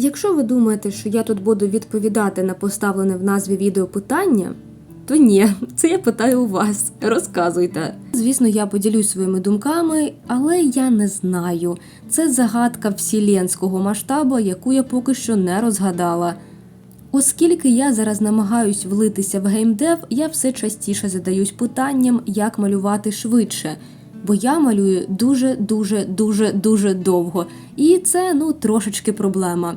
Якщо ви думаєте, що я тут буду відповідати на поставлене в назві відео питання, то ні, це я питаю у вас. Розказуйте. Звісно, я поділюсь своїми думками, але я не знаю. Це загадка вселенського масштабу, яку я поки що не розгадала. Оскільки я зараз намагаюсь влитися в геймдев, я все частіше задаюсь питанням, як малювати швидше. Бо я малюю дуже, дуже, дуже, дуже довго, і це ну трошечки проблема.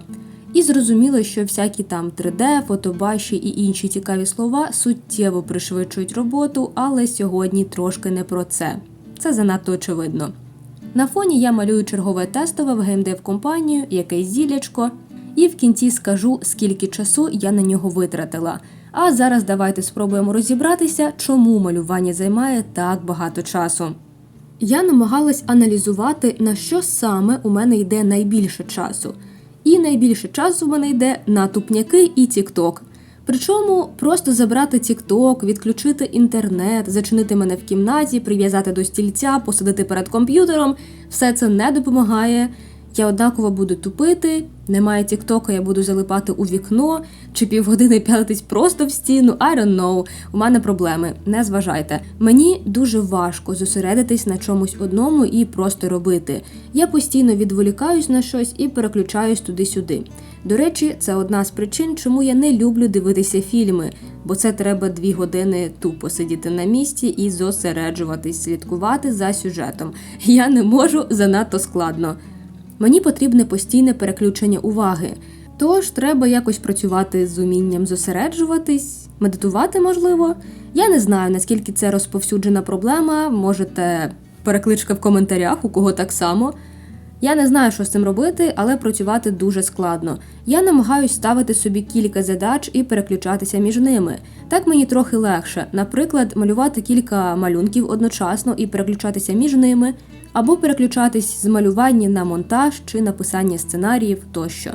І зрозуміло, що всякі там 3D, фотобаші і інші цікаві слова суттєво пришвидшують роботу, але сьогодні трошки не про це. Це занадто очевидно. На фоні я малюю чергове тестове в геймдев компанію, якесь зілячко, і в кінці скажу, скільки часу я на нього витратила. А зараз давайте спробуємо розібратися, чому малювання займає так багато часу. Я намагалась аналізувати, на що саме у мене йде найбільше часу. І найбільше часу в мене йде на тупняки і тікток. Причому просто забрати тікток, відключити інтернет, зачинити мене в кімнаті, прив'язати до стільця, посадити перед комп'ютером все це не допомагає. Я однаково буду тупити, немає тіктока, я буду залипати у вікно чи півгодини п'ятитись просто в стіну. I don't know. У мене проблеми. Не зважайте. Мені дуже важко зосередитись на чомусь одному і просто робити. Я постійно відволікаюсь на щось і переключаюсь туди-сюди. До речі, це одна з причин, чому я не люблю дивитися фільми, бо це треба дві години тупо сидіти на місці і зосереджуватись, слідкувати за сюжетом. Я не можу занадто складно. Мені потрібне постійне переключення уваги. Тож треба якось працювати з умінням зосереджуватись, медитувати можливо. Я не знаю, наскільки це розповсюджена проблема. Можете перекличка в коментарях, у кого так само. Я не знаю, що з цим робити, але працювати дуже складно. Я намагаюсь ставити собі кілька задач і переключатися між ними. Так мені трохи легше. Наприклад, малювати кілька малюнків одночасно і переключатися між ними, або переключатись з малювання на монтаж чи написання сценаріїв тощо.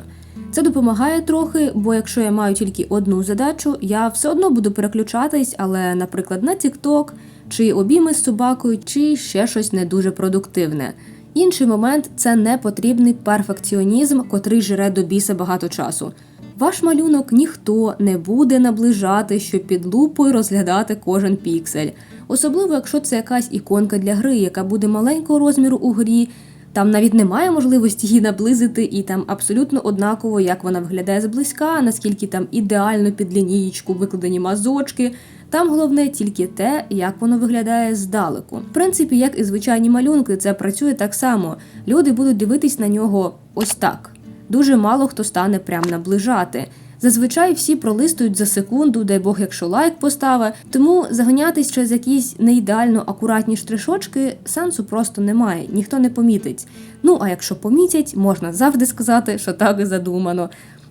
Це допомагає трохи, бо якщо я маю тільки одну задачу, я все одно буду переключатись, але, наприклад, на TikTok, чи обійми з собакою, чи ще щось не дуже продуктивне. Інший момент це непотрібний перфекціонізм, котрий жре до біса багато часу. Ваш малюнок ніхто не буде наближати, щоб під лупою розглядати кожен піксель. Особливо, якщо це якась іконка для гри, яка буде маленького розміру у грі. Там навіть немає можливості її наблизити, і там абсолютно однаково, як вона виглядає зблизька, наскільки там ідеально під лінієчку викладені мазочки. Там головне тільки те, як воно виглядає здалеку. В принципі, як і звичайні малюнки, це працює так само. Люди будуть дивитись на нього ось так. Дуже мало хто стане прям наближати. Зазвичай всі пролистують за секунду, дай Бог, якщо лайк поставить. Тому заганятись через якісь неідеально акуратні штришочки сенсу просто немає, ніхто не помітить. Ну а якщо помітять, можна завжди сказати, що так і задумано.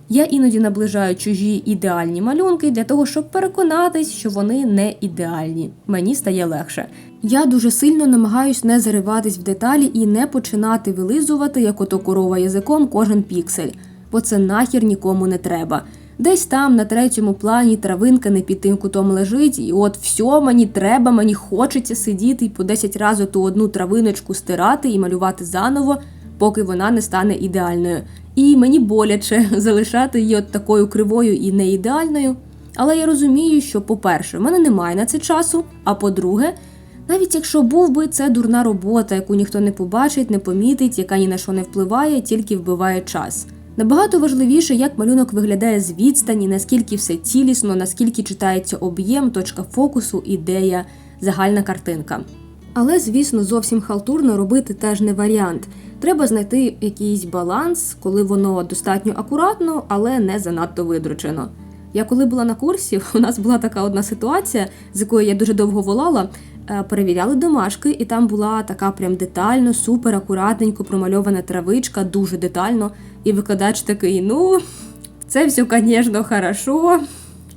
Я іноді наближаю чужі ідеальні малюнки для того, щоб переконатись, що вони не ідеальні. Мені стає легше. Я дуже сильно намагаюсь не зариватись в деталі і не починати вилизувати, як ото корова язиком, кожен піксель, бо це нахер нікому не треба. Десь там на третьому плані травинка не під тим кутом лежить, і от все мені треба, мені хочеться сидіти і по 10 разів ту одну травиночку стирати і малювати заново, поки вона не стане ідеальною. І мені боляче залишати її от такою кривою і не ідеальною. Але я розумію, що, по-перше, в мене немає на це часу. А по-друге, навіть якщо був би це дурна робота, яку ніхто не побачить, не помітить, яка ні на що не впливає, тільки вбиває час. Набагато важливіше, як малюнок виглядає з відстані, наскільки все цілісно, наскільки читається об'єм, точка фокусу, ідея, загальна картинка. Але, звісно, зовсім халтурно робити теж не варіант. Треба знайти якийсь баланс, коли воно достатньо акуратно, але не занадто видручено. Я коли була на курсі, у нас була така одна ситуація, з якою я дуже довго волала. Е, Перевіряли домашки, і там була така прям детально, супер акуратненько промальована травичка, дуже детально. І викладач такий: ну, це все, звісно, хорошо,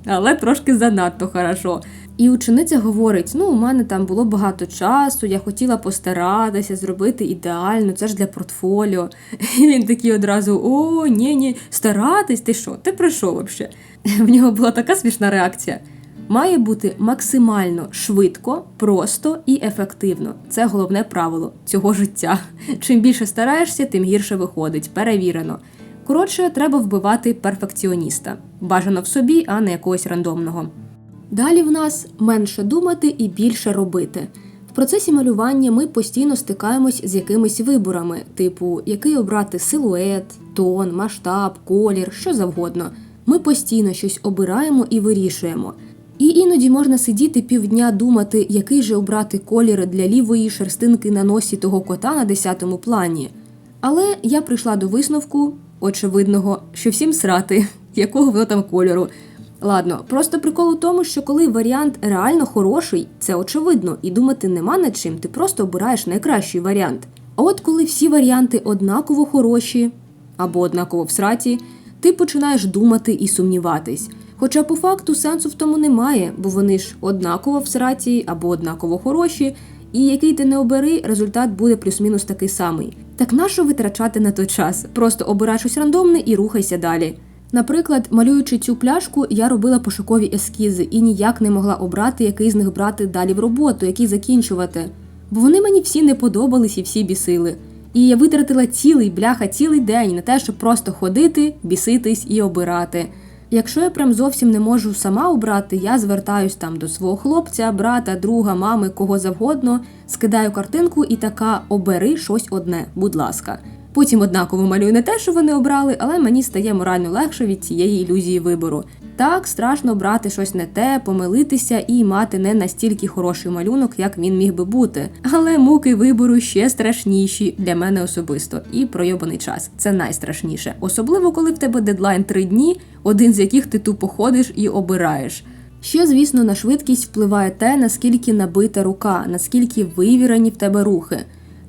але трошки занадто хорошо. І учениця говорить: ну, у мене там було багато часу, я хотіла постаратися, зробити ідеально, це ж для портфоліо. І він такий одразу: о, ні, ні, старатись, ти що? Ти про що взагалі? В нього була така смішна реакція. Має бути максимально швидко, просто і ефективно. Це головне правило цього життя. Чим більше стараєшся, тим гірше виходить. Перевірено. Коротше, треба вбивати перфекціоніста. Бажано в собі, а не якогось рандомного. Далі в нас менше думати і більше робити. В процесі малювання ми постійно стикаємось з якимись виборами, типу, який обрати силует, тон, масштаб, колір, що завгодно. Ми постійно щось обираємо і вирішуємо. І іноді можна сидіти півдня думати, який же обрати колір для лівої шерстинки на носі того кота на десятому плані. Але я прийшла до висновку, очевидного, що всім срати, якого воно там кольору. Ладно, просто прикол у тому, що коли варіант реально хороший, це очевидно, і думати нема над чим, ти просто обираєш найкращий варіант. А от коли всі варіанти однаково хороші або однаково в сраті, ти починаєш думати і сумніватись. Хоча по факту сенсу в тому немає, бо вони ж однаково в сраті або однаково хороші, і який ти не обери, результат буде плюс-мінус такий самий. Так нащо витрачати на той час? Просто обирай щось рандомне і рухайся далі. Наприклад, малюючи цю пляшку, я робила пошукові ескізи і ніяк не могла обрати, який з них брати далі в роботу, який закінчувати. Бо вони мені всі не подобались і всі бісили. І я витратила цілий бляха, цілий день на те, щоб просто ходити, біситись і обирати. Якщо я прям зовсім не можу сама обрати, я звертаюсь там до свого хлопця, брата, друга, мами, кого завгодно, скидаю картинку і така обери щось одне, будь ласка. Потім однаково малюю не те, що вони обрали, але мені стає морально легше від цієї ілюзії вибору. Так страшно брати щось не те, помилитися і мати не настільки хороший малюнок, як він міг би бути. Але муки вибору ще страшніші для мене особисто. І пройобаний час це найстрашніше, особливо коли в тебе дедлайн три дні, один з яких ти тупо ходиш і обираєш. Ще, звісно, на швидкість впливає те, наскільки набита рука, наскільки вивірені в тебе рухи.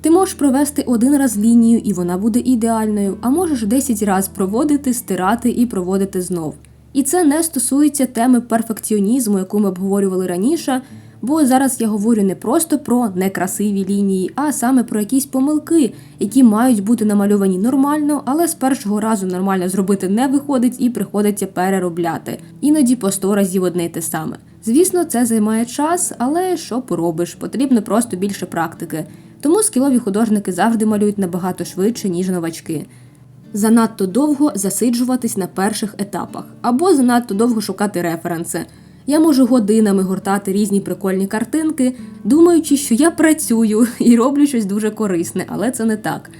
Ти можеш провести один раз лінію, і вона буде ідеальною, а можеш 10 разів проводити, стирати і проводити знов. І це не стосується теми перфекціонізму, яку ми обговорювали раніше, бо зараз я говорю не просто про некрасиві лінії, а саме про якісь помилки, які мають бути намальовані нормально, але з першого разу нормально зробити не виходить і приходиться переробляти, іноді по 100 разів одне й те саме. Звісно, це займає час, але що поробиш, потрібно просто більше практики. Тому скілові художники завжди малюють набагато швидше, ніж новачки. Занадто довго засиджуватись на перших етапах, або занадто довго шукати референси. Я можу годинами гортати різні прикольні картинки, думаючи, що я працюю і роблю щось дуже корисне, але це не так.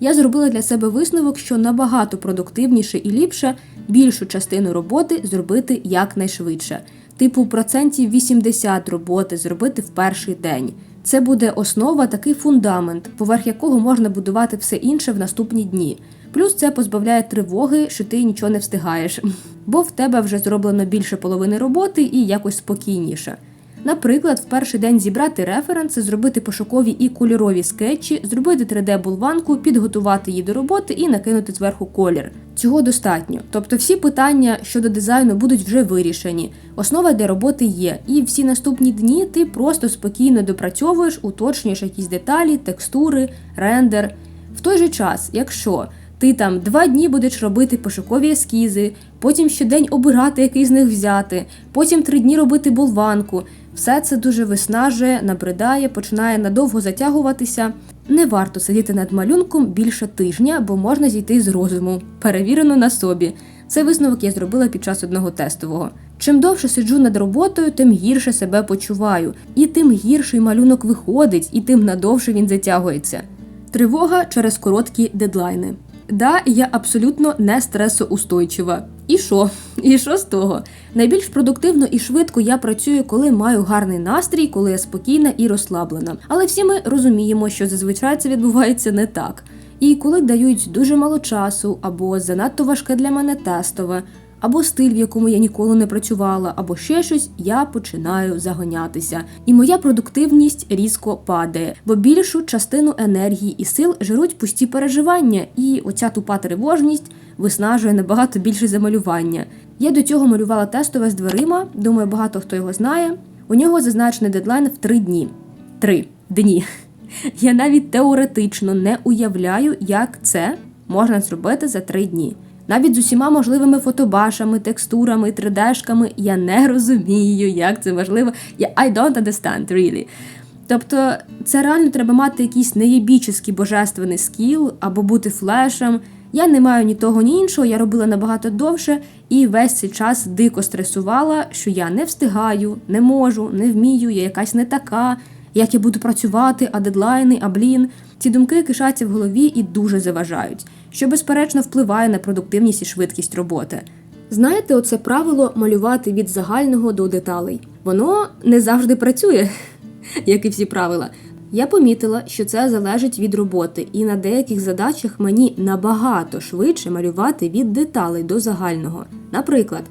Я зробила для себе висновок, що набагато продуктивніше і ліпше більшу частину роботи зробити якнайшвидше. Типу процентів 80 роботи зробити в перший день. Це буде основа, такий фундамент, поверх якого можна будувати все інше в наступні дні. Плюс це позбавляє тривоги, що ти нічого не встигаєш, бо в тебе вже зроблено більше половини роботи і якось спокійніше. Наприклад, в перший день зібрати референси, зробити пошукові і кольорові скетчі, зробити 3D-булванку, підготувати її до роботи і накинути зверху колір. Цього достатньо. Тобто всі питання щодо дизайну будуть вже вирішені. Основа для роботи є, і всі наступні дні ти просто спокійно допрацьовуєш, уточнюєш якісь деталі, текстури, рендер. В той же час, якщо ти там два дні будеш робити пошукові ескізи, потім щодень обирати, який з них взяти, потім три дні робити болванку. Все це дуже виснажує, набридає, починає надовго затягуватися. Не варто сидіти над малюнком більше тижня, бо можна зійти з розуму. Перевірено на собі. Цей висновок я зробила під час одного тестового. Чим довше сиджу над роботою, тим гірше себе почуваю, і тим гірший малюнок виходить, і тим надовше він затягується. Тривога через короткі дедлайни. Да, я абсолютно не стресоустойчива. І що? І що з того? Найбільш продуктивно і швидко я працюю, коли маю гарний настрій, коли я спокійна і розслаблена. Але всі ми розуміємо, що зазвичай це відбувається не так. І коли дають дуже мало часу, або занадто важке для мене тестове, або стиль, в якому я ніколи не працювала, або ще щось, я починаю загонятися. І моя продуктивність різко падає, бо більшу частину енергії і сил жируть пусті переживання, і оця тупа тривожність виснажує набагато більше за малювання. Я до цього малювала тестове з дверима, думаю, багато хто його знає. У нього зазначений дедлайн в три дні. Три дні. Я навіть теоретично не уявляю, як це можна зробити за три дні. Навіть з усіма можливими фотобашами, текстурами, 3D-шками я не розумію, як це важливо. Я I don't understand, really. Тобто, це реально треба мати якийсь неєбічний божественний скіл або бути флешем. Я не маю ні того, ні іншого, я робила набагато довше і весь цей час дико стресувала, що я не встигаю, не можу, не вмію, я якась не така, як я буду працювати, а дедлайни, а блін. Ці думки кишаться в голові і дуже заважають, що безперечно впливає на продуктивність і швидкість роботи. Знаєте, оце правило малювати від загального до деталей. Воно не завжди працює, як і всі правила. Я помітила, що це залежить від роботи, і на деяких задачах мені набагато швидше малювати від деталей до загального. Наприклад,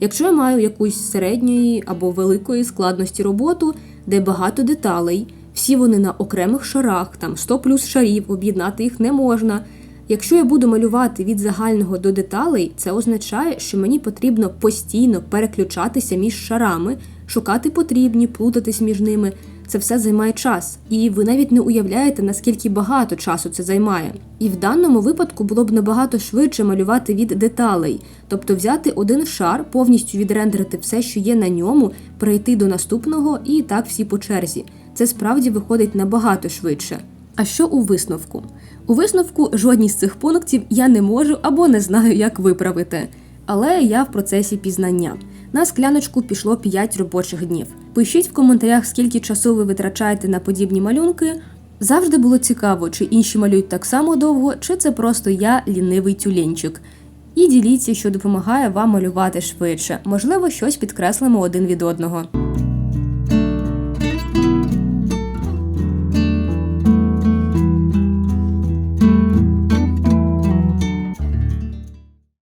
якщо я маю якусь середньої або великої складності роботу, де багато деталей, всі вони на окремих шарах, там 100 плюс шарів, об'єднати їх не можна. Якщо я буду малювати від загального до деталей, це означає, що мені потрібно постійно переключатися між шарами, шукати потрібні, плутатись між ними. Це все займає час, і ви навіть не уявляєте, наскільки багато часу це займає. І в даному випадку було б набагато швидше малювати від деталей, тобто взяти один шар, повністю відрендерити все, що є на ньому, перейти до наступного і так всі по черзі. Це справді виходить набагато швидше. А що у висновку? У висновку жодні з цих пунктів я не можу або не знаю, як виправити. Але я в процесі пізнання. На скляночку пішло 5 робочих днів. Пишіть в коментарях, скільки часу ви витрачаєте на подібні малюнки. Завжди було цікаво, чи інші малюють так само довго, чи це просто я лінивий тюленчик. І діліться, що допомагає вам малювати швидше. Можливо, щось підкреслимо один від одного.